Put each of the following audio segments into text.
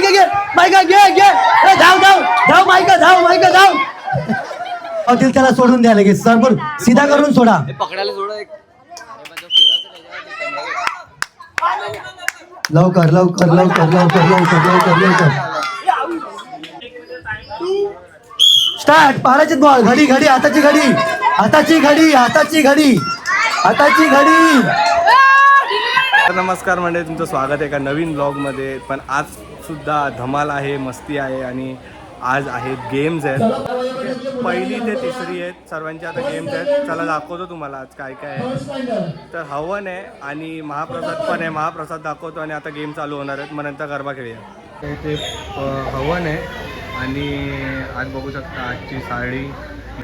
घे घे मायका घे घे. धाव धाव धाव मायका धाव मायका धाव. पाटील त्याला सोडून द्या लगेच. समोर सीधा करून सोडा. पकडायला सोडा एक. लवकर लवकर लवकर लवकर लवकर लवकर लवकर. स्टार्ट पाराचे बॉल घडी घडी हाताची घडी. हाताची घडी हाताची घडी. हाताची घडी. नमस्कार म्हणजे तुमचं स्वागत आहे एका नवीन ब्लॉगमध्ये पण आज सुद्धा धमाल आहे मस्ती आहे आणि आज आहेत गेम्स आहेत. पहिली ते तिसरी आहेत. सर्वांचे आता गेम्स आहेत. चला दाखवतो तुम्हाला आज काय काय आहे. तर हवन आहे आणि महाप्रसाद पण आहे. महाप्रसाद दाखवतो आणि आता गेम चालू होणार आहेत. मग नंतर गरबा खेळूया. इथे हवन आहे आणि आज बघू शकता आजची साडी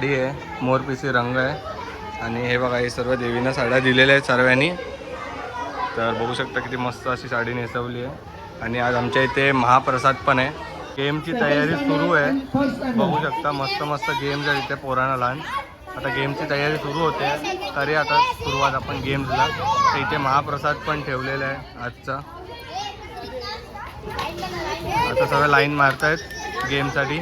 डी आहे. मोरपिसी रंग आहे. आणि हे बघा हे सर्व देवीनं साड्या दिलेल्या आहेत सर्वांनी. तर बघू शकता किती मस्त अशी साडी नेसवली आहे. आणि आज आमच्या इथे महाप्रसाद पण आहे. गेमची तयारी सुरू आहे. बघू शकता मस्त मस्त गेम्स आहेत इथे पोरांना लहान. आता गेमची तयारी सुरू होते. तरी आता सुरुवात आपण गेम्सला तर इथे महाप्रसाद पण ठेवलेला आहे आजचा. आता सगळं लाईन मारतायत गेमसाठी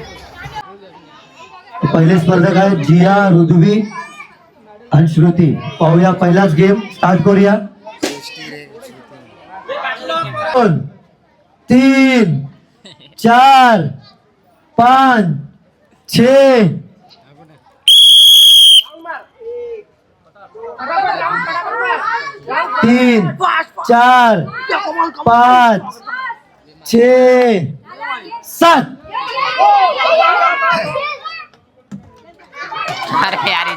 पहिले स्पर्धक आहेत जिया ऋद्वी आणि श्रुती. पाहूया पहिलाच गेम स्टार्ट करूया. तीन चार पाच छ तीन चार पाच छ सात. अरे यार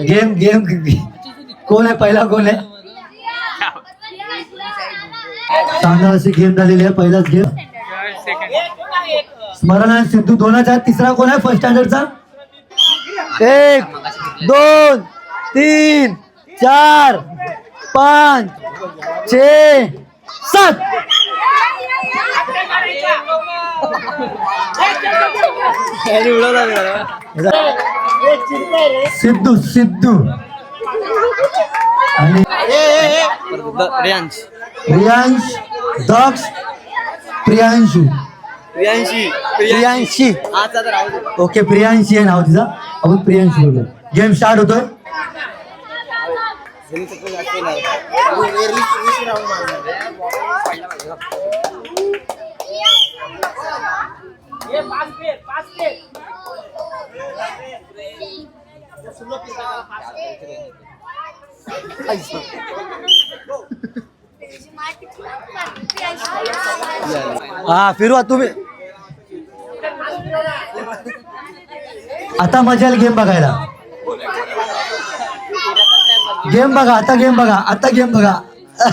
गेम गेम कोण आहे पहिला? कोण आहे? चांगला अशी गेम झालेली आहे पहिलाच गेम स्मरण आणि सिद्धू दोनाचा तिसरा कोण आहे फर्स्ट स्टँडर्डचा एक दोन तीन चार पाच छ सात. सिद्धू सिद्धू. आणि रेंज प्रियांश दक्ष प्रियांशू. प्रियांशी प्रियांशी. ओके प्रियांशी आहे नाव तिचं. आपण प्रियांशी बोलू. गेम स्टार्ट होतोय. जणीचं पण हा फिरवा तुम्ही. आता मजा येईल गेम बघायला. गेम बघा आता गेम बघा आता गेम बघा.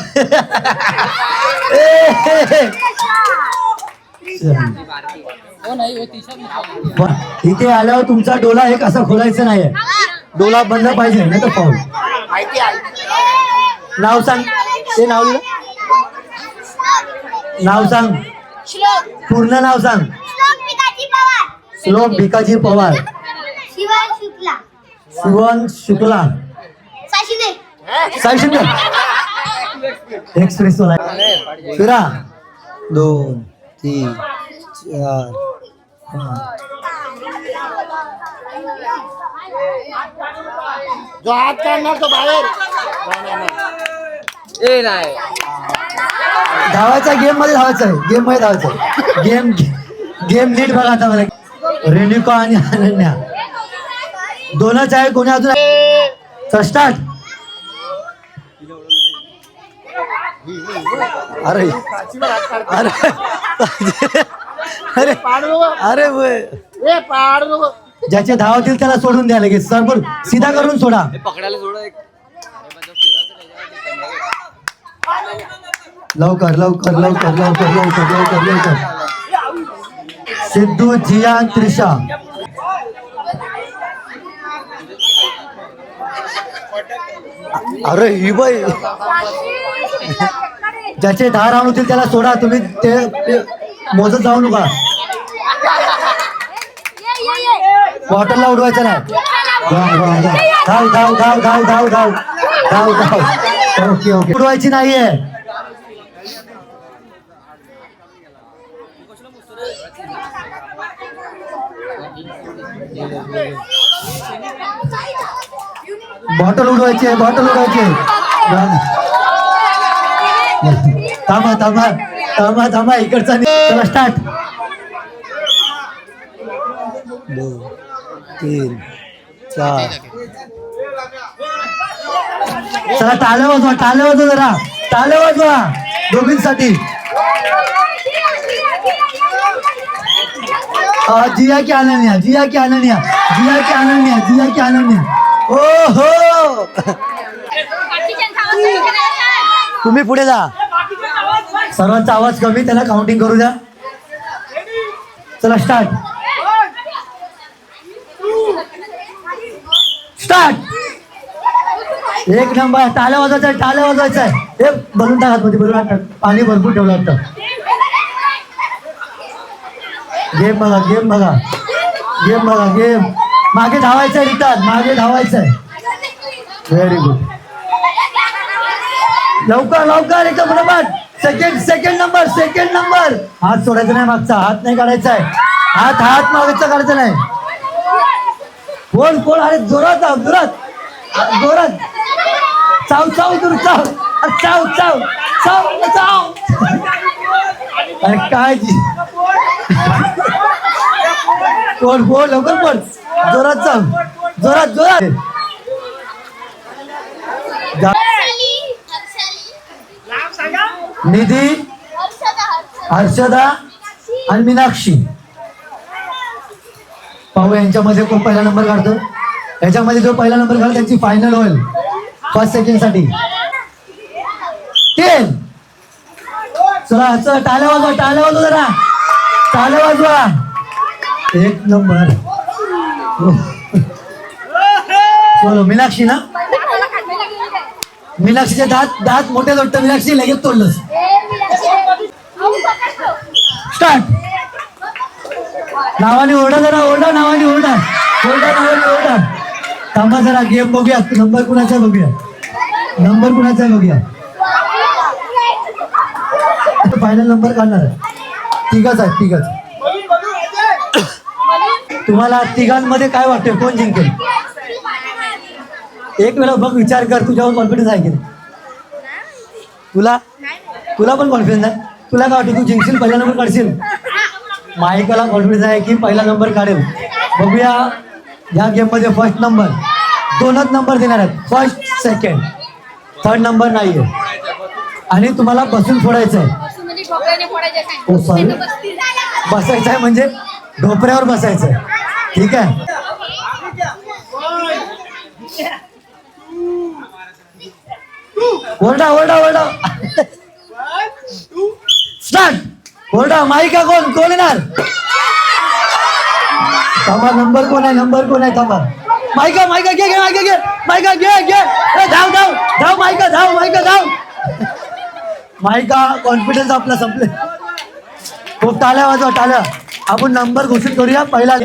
इथे आल्यावर तुमचा डोला एक असा खोलायचा नाहीये. डोला बंद पाहिजे नाही तर पाऊल नाव सांग. ते नाव लिहिलं नाव सांग. श्लोक. पूर्ण नाव सांग. श्लोक पिकाची पवार. श्लोक भिकाजी पवार. शिवाय शुक्ला. शिवन शुक्ला. साशिदे. सायशंकर एक्सप्रेस वाला फिरा दोन तीन चार पाच. जो हात काढणार तो बाहेर. ए नाही. धावायचा गेममध्ये धावायचा आहे. गेममध्ये धावायचं आहे. गेम गेम नीट बघा आता मला. रेणुका आणि अनन्या. दोनच आहे कोणी अजून? स्टार्ट अरे. अरे. अरे. अरे. ज्याचे धावतील त्याला सोडून द्या लगेच. समोर सीधा करून सोडा. पकडायला सोडा लवकर लवकर लवकर लवकर लवकर लवकर लवकर. सिद्धू जिया त्रिशा. अरे ही बाई. ज्याचे दहा राऊंड होतील त्याला सोडा तुम्ही ते मोजत जाऊ नका. बॉटलला उडवायचं नाही. धाव धाव धाव धाव धाव धाव धाव धाव ओके ओके उडवायची नाहीये. बॉटल उडवायची आहे बॉटल उडवायची थांबा थांबा थांबा थांबा इकडचा चला स्टार्ट दोन तीन चार. चला टाळ्या वाजवा टाळ्या वाजवा जरा. टाळ्या वाजवा दोघींसाठी. जिया की अनन्या जिया की अनन्या जिया की अनन्या जिया की अनन्या. ओ हो तुम्ही पुढे जा. सर्वांचा आवाज कमी त्याला काउंटिंग करू द्या. चला स्टार्ट स्टार्ट एक नंबर टाळ्या वाजवायचा आहे टाळ्या वाजवायचा आहे हे भरून टाकत मध्ये भरून पाणी भरपूर ठेवलं वाटतं गेम बघा गेम बघा. गेम बघा गेम मागे धावायचं आहे मागे धावायचंय. व्हेरी गुड लवकर लवकर एकदम बरोबर second second number second number हात सोडायचा नाही मागचा हात नाही काढायचा आहे हात हात मागचा काढायचा नाही. कोण कोण अरे जोरात जाऊ जोरात. जोरात. चाव चाव दूर चाव. चाव चाव. चाव चाव. अरे काय कोण कोण? लवकर कोण? जोरात चाव जोरात जोरात. निधी हर्षदा आणि मीनाक्षी. पाहू यांच्यामध्ये कोण पहिला नंबर काढतो? याच्यामध्ये जो पहिला नंबर काढतो त्यांची फायनल होईल. फर्स्ट सेकंडसाठी. चला चला टाळ्या वाजवा टाळ्या वाजवा जरा. टाळ्या वाजवा. एक नंबर. चलो मीनाक्षी ना? मीनाक्षीचे दात दात मोठे वाटतं मीनाक्षी लगेच तोडलं स्टार्ट. नावाने ओरडा जरा ओरडा नावाने ओरडा. ओरडा नावाने ओरडा. थांबा जरा गेम बघूया नंबर कुणाचा बघूया नंबर कुणाचा बघूया फायनल नंबर काढणार आहे. तिघच आहेत तिघच. तुम्हाला तिघांमध्ये काय वाटतं कोण जिंकेल? एक वेळा बघ विचार कर तुझ्यावर कॉन्फिडन्स आहे की नाही? तुला? तुला पण कॉन्फिडन्स आहे? तुला काय वाटतं तू जिंकशील पहिला नंबर काढशील? मायकाला कॉन्फिडन्स आहे की पहिला नंबर काढेल? बघूया या गेममध्ये फर्स्ट नंबर दोनच नंबर देणार आहेत. फर्स्ट सेकंड थर्ड नंबर नाही आहे आणि तुम्हाला बसून सोडायचं आहे सॉरी बसायचं आहे म्हणजे ढोपऱ्यावर बसायचं ठीक आहे? ओरडा ओरडा ओरडा. स्टार्ट. ओरडा माईका कोण? कोण येणार? थांबा नंबर कोण आहे? नंबर कोण आहे? थांबा. मायका मायका घे घे मायका घे मायका घे. घे धाव धाव. धाव मायका धाव मायका धाव. मायका कॉन्फिडन्स आपला संपले. खूप टाळ्या वाजवा टाळ्या. आपण नंबर घोषित करूया. पहिला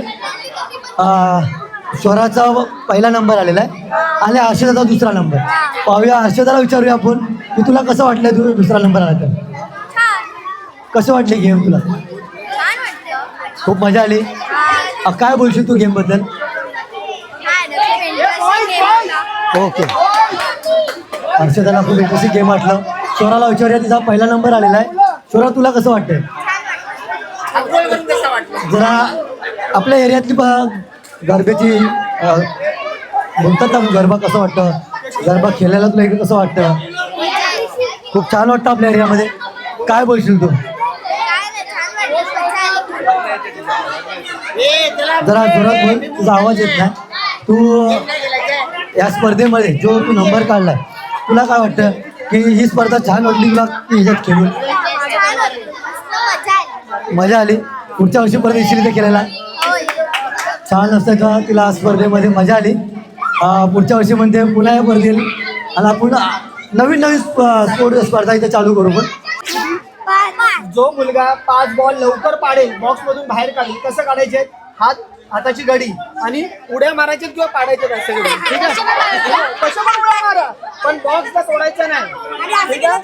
स्वराचा पहिला नंबर आलेला आहे. आणि हर्षदाचा दुसरा नंबर पाहूया हर्षदाला विचारूया आपण की तुला कसं वाटलं तू दुसरा नंबर आला तर? कसं वाटले गेम तुला? खूप मजा आली. काय बोलशील तू गेमबद्दल? ओके हर्षदाला खूप इंटरेस्टिंग गेम वाटलं. स्वराला विचारूया तिचा पहिला नंबर आलेला आहे. स्वरा तुला कसं वाटतंय? जरा आपल्या एरियातली ब- गरबेची म्हणतात ना गरबा कसं वाटतं? गरबा खेळायला तुला इकडे कसं वाटतं? खूप छान वाटतं आपल्या एरियामध्ये. काय बोलशील तू? जरा जोरात बोल तुझा आवाज येत नाही. तू या स्पर्धेमध्ये जो तू नंबर काढलाय तुला काय वाटतं? की ही स्पर्धा छान वाटली तुला ह्याच्यात खेळून. मजा आली. पुढच्या वर्षी परत येशील इथे खेळायला. छान असतं का तिला स्पर्धेमध्ये मजा आली. पुढच्या वर्षी म्हणते पुन्हा हे परत येईल. आणि आपण नवीन नवीन स्प- स्पोर्ट स्पर्धा इथे चालू करू पण. जो मुलगा पाच बॉल लवकर पाडेल बॉक्स मधून बाहेर काढेल कसं काढायचे? हात हाताची गडी आणि उड्या मारायचे किंवा पाडायचे असे गडी ठीक आहे? कसं पण उड्या मारा? पण बॉक्सला सोडायचं नाही. ठीक आहे?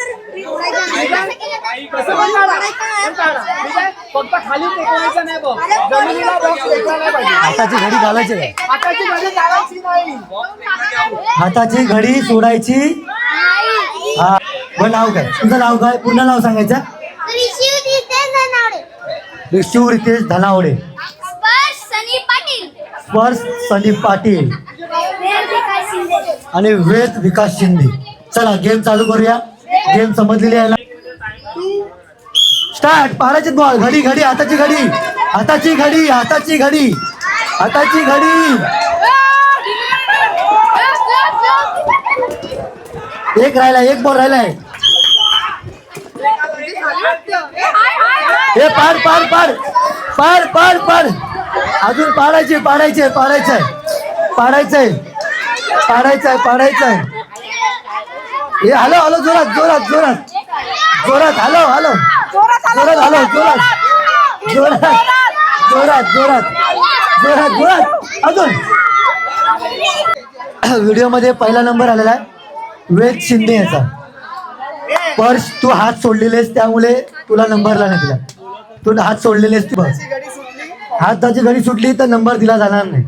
कसं पण काढा पण काढा ठीक आहे? फक्त खाली टेकवायचा नाही बॉक्स जमिनीला बॉक्स टेकला नाही पाहिजे. हाताची घडी घालायची नाही. हाताची घडी घालायची नाही. हाताची घडी सोडायची हा. बरं नाव काय? तुझं नाव काय? पूर्ण नाव सांगायचं? ऋषी रितेश धनावडे शिव रितेश धनावडे स्पर्श सनी पाटील स्पर्श पाटील आणि वेद विकास शिंदे. चला गेम चालू करूया. गेम समजलेली आहे. स्टार्ट पाराची बॉल घडी घडी हाताची घडी. हाताची घडी हाताची घडी. हाताची घडी. एक राहिला एक बॉल राहिलाय. हे पार पार पार पार पार पार अजून पाडायचे पाडायचे पाडायचंय पाडायचंय पाडायचंय पाडायचंय हे हॅलो हॅलो जोरात जोरात जोरात. जोरात हॅलो हॅलो. जोरात हॅलो जोरात जोरात. जोरात. जोरात जोरात जोरात. अजून. व्हिडिओमध्ये पहिला नंबर आलेला आहे. वेद शिंदे याचा. पर्स तू हात सोडलेलेस त्यामुळे तुला नंबरला नाही दिला तू हात सोडलेलेस तू बस. हाताची घडी सुटली तर नंबर दिला जाणार नाही.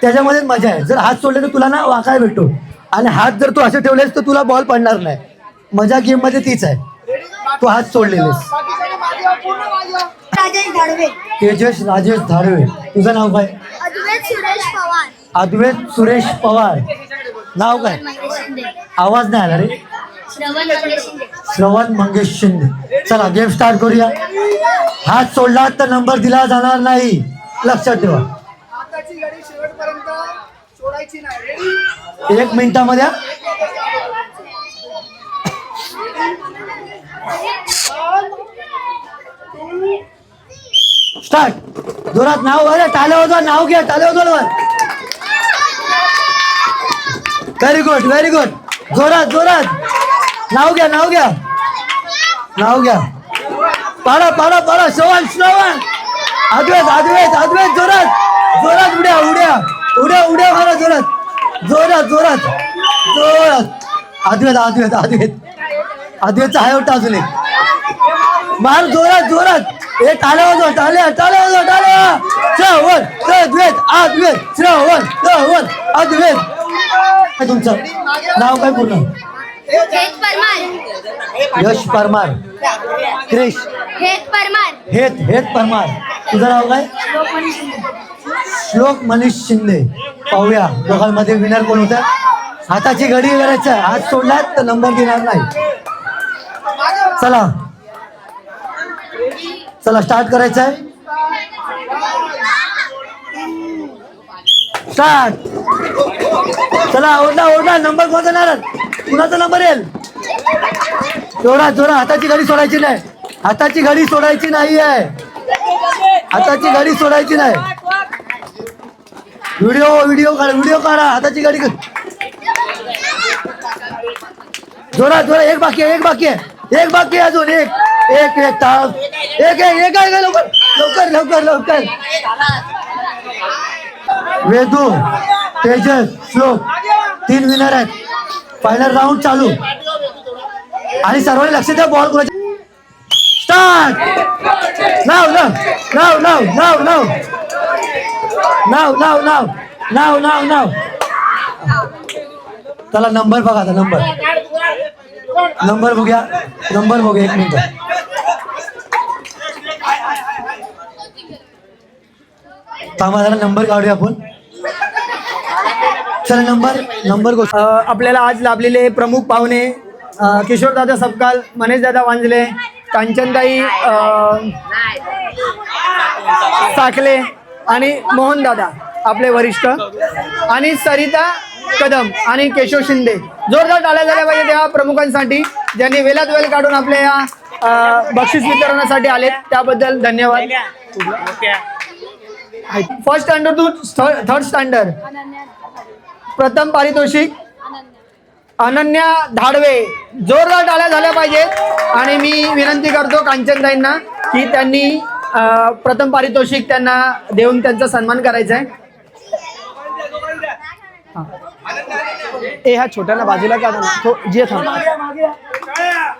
त्याच्यामध्ये मजा आहे. जर हात सोडले तर तुला ना वाकाय भेटतो आणि हात जर तू असे ठेवलेस तर तुला बॉल पडणार नाही. मजा गेममध्ये तीच आहे. तू हात सोडलेलेस. राजेश धाडवे. तेजस राजेश धारवे तुझं नाव काय? अद्वैत सुरेश पवार. अद्वैत सुरेश पवार. नाव काय? आवाज नाही आला रे. श्रवण मंगेश शिंदे. चला गेम स्टार्ट करूया. हात सोडला तर नंबर दिला जाणार नाही. लक्षात ठेवा. एक मिनिटामध्ये. स्टार्ट जोरात नाव अरे टाळे वाजवा नाव घ्या टाळे वाजवा व्हेरी गुड व्हेरी गुड जोरात जोरात. नाव घ्या नाव घ्या. नाव घ्या. पाडा पाडा पाडा. श्रवण श्रवण. आदवेत आदवेत आदवेत जोरात. जोरात उड्या उड्या. उड्या उड्या मारा जोरात. जोरात जोरात. जोरात. आदवेत आदवेत आदवेत. अद्वैतचा हाय वाटतं अजून एक. मार जोरात जोरात. हे टाळ्या वाजवा टाळ्या टाळ्या वाजवा टाळ्या. श्रवण अद्वैत आदवेत. श्रवण श्रवण अद्वेत काय तुमचं? नाव काय पूर्ण? हेत परमार. यश परमार. क्रिश. हेत परमार. हेत हेत परमार. तुझं नाव काय? श्लोक मनीष शिंदे. पाहूया. दोघांमध्ये विनर कोण होता? हाताची घडी करायचं आहे. हात सोडलात तर नंबर देणार नाही. चला. चला स्टार्ट करायचं आहे. स्टार्ट चला ओरडा ओरडा नंबर कोणता येणार कुणाचा नंबर येईल? सोडा सोडा हाताची घडी सोडायची नाही. हाताची घडी सोडायची नाही आहे हाताची घडी सोडायची नाही. व्हिडिओ व्हिडिओ काढा व्हिडिओ काढा. हाताची गाडी जोरा जोरा एक बाकी आहे एक बाकी आहे. एक बाकी आहे अजून. एक एक एक तास एक एक एक आहे लवकर? लवकर लवकर लवकर. वेदू तेजस श्लोक. तीन विनर आहेत. फायनल राऊंड चालू. आणि सर्वांनी लक्ष द्या बॉल कुणाच्या स्टार्ट नाव नाव नाव नाव नाव नाव नाव नाव नाव नाव नाव नाव त्याला नंबर बघा आता नंबर नंबर बघूया. नंबर बघूया एक मिनिट. थांबा त्याला नंबर काढूया आपण. चला नंबर नंबर गोष्ट. आपल्याला आज लाभलेले प्रमुख पाहुणे किशोरदादा सबकाल मनेशदादा वांजले कांचनताई साखले आणि मोहनदादा आपले वरिष्ठ. आणि सरिता कदम आणि केशव शिंदे. जोरदार टाळ्या झाल्या पाहिजे त्या प्रमुखांसाठी. ज्यांनी वेलात वेल काढून आपल्या या बक्षीस वितरणासाठी आलेत त्याबद्दल धन्यवाद. First standard to third standard प्रथम पारितोषिक. अनन्या धाडवे. जोरदार टाळ्या झाल्या पाहिजेत. आणि मी विनंती करतो कांचनताईंना की त्यांनी प्रथम पारितोषिक त्यांना देऊन त्यांचा सन्मान करायचा आहे. ए ह्या छोट्याला बाजूला का? जे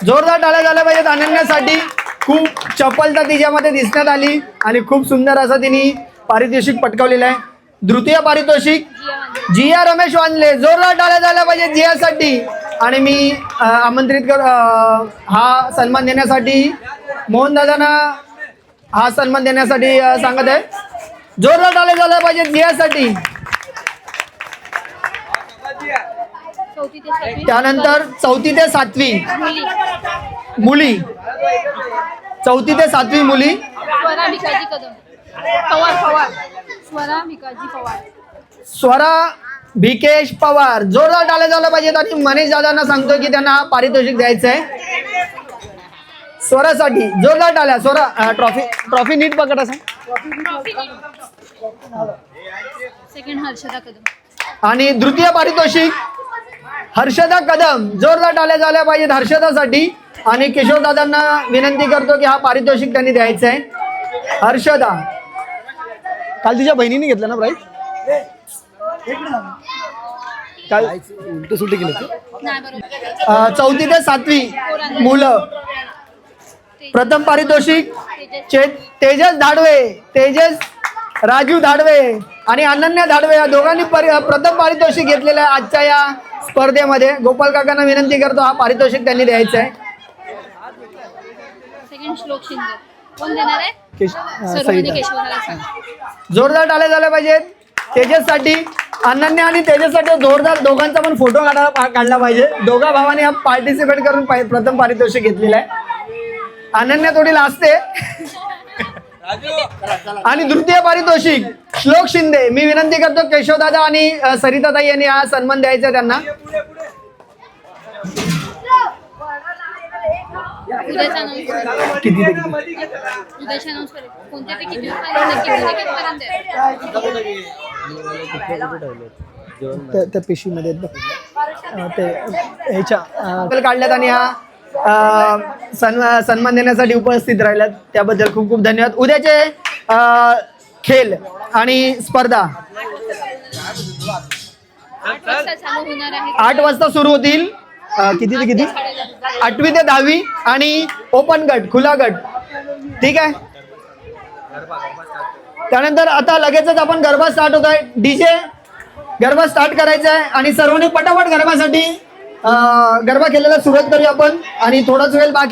जोरदार टाळ्या झाल्या पाहिजेत अनन्यासाठी. खूप चपलता तिच्यामध्ये दिसण्यात आली आणि खूप सुंदर असं तिने पारितोषिक पटकावलेलं आहे. द्वितीय पारितोषिक. जिया रमेश वानले जोरदार टाळ्या झाल्या पाहिजे जियासाठी. आणि मी आमंत्रित कर हा सन्मान देण्यासाठी मोहन दादांना हा सन्मान देण्यासाठी सांगत आहे. जोरदार टाळ्या झाल्या पाहिजे जियासाठी. त्यानंतर चौथी ते सातवी. मुली. मुली चौथी ते सातवी मुली. स्वरा भिकाजी कदम. पवार पवार. स्वरा भिकाजी पवार. स्वरा भिकेश पवार जोरदार टाळे झालं पाहिजेत आणि मनीष दादांना सांगतो की त्यांना हा पारितोषिक द्यायचं आहे स्वरासाठी जोरदार टाळ्या. स्वरा ट्रॉफी ट्रॉफी नीट पकड असं. सेकंड हर्षदा कदम. आणि तृतीय पारितोषिक हर्षदा कदम. जोरदार टाळ्या झाल्या पाहिजेत हर्षदासाठी. आणि किशोर दादांना विनंती करतो की हा पारितोषिक त्यांनी द्यायचं आहे हर्षदा. काल तिच्या बहिणीने घेतलं ना प्राईज काल बरोबर अ, चौथी ते सातवी मुलं. प्रथम पारितोषिक तेजस धाडवे तेजस राजू धाडवे आणि अनन्या धाडवे या दोघांनी परि प्रथम पारितोषिक घेतलेलं आहे आजच्या या स्पर्धेमध्ये. गोपाल काकांना विनंती करतो हा पारितोषिक त्यांनी द्यायचं आहे. जोरदार टाळे झाले पाहिजेत. तेजससाठी अनन्या आणि तेजससाठी जोरदार दोघांचा पण फोटो काढा काढला पाहिजे. दोघा भावांनी हा पार्टिसिपेट करून पाहि- प्रथम पारितोषिक घेतलेलं आहे. अनन्या थोडी लाजते. आणि तृतीय पारितोषिक श्लोक शिंदे. मी विनंती करतो केशवदादा आणि सरिताताई यांनी हा सन्मान द्यायचा आहे त्यांना. किती कोणत्या किती पर्यंत त्या त्या पिशवीमध्ये आहेत बघ. अं, ते ह्याच्या अं, काढल्यात आणि हा अं, सन्मा सन्मान देण्यासाठी उपस्थित राहिल्यात. त्याबद्दल खूप खूप धन्यवाद. उद्याचे अं, खेळ आणि स्पर्धा. आठ वाजता चालू होणार आहे. आठ वाजता सुरू होतील. अं, किती ते किती? आठवी ते दहावी आणि ओपन गट खुला गट. ठीक आहे? त्यानंतर आता लगेचच आपण गरबा स्टार्ट होत आहे डीजे गरबा स्टार्ट करायचा आहे आणि सर्वांनी पटापट गरबासाठी गरबा केलेला सुरुवात करूया आपण. आणि थोडाच वेळ बाकी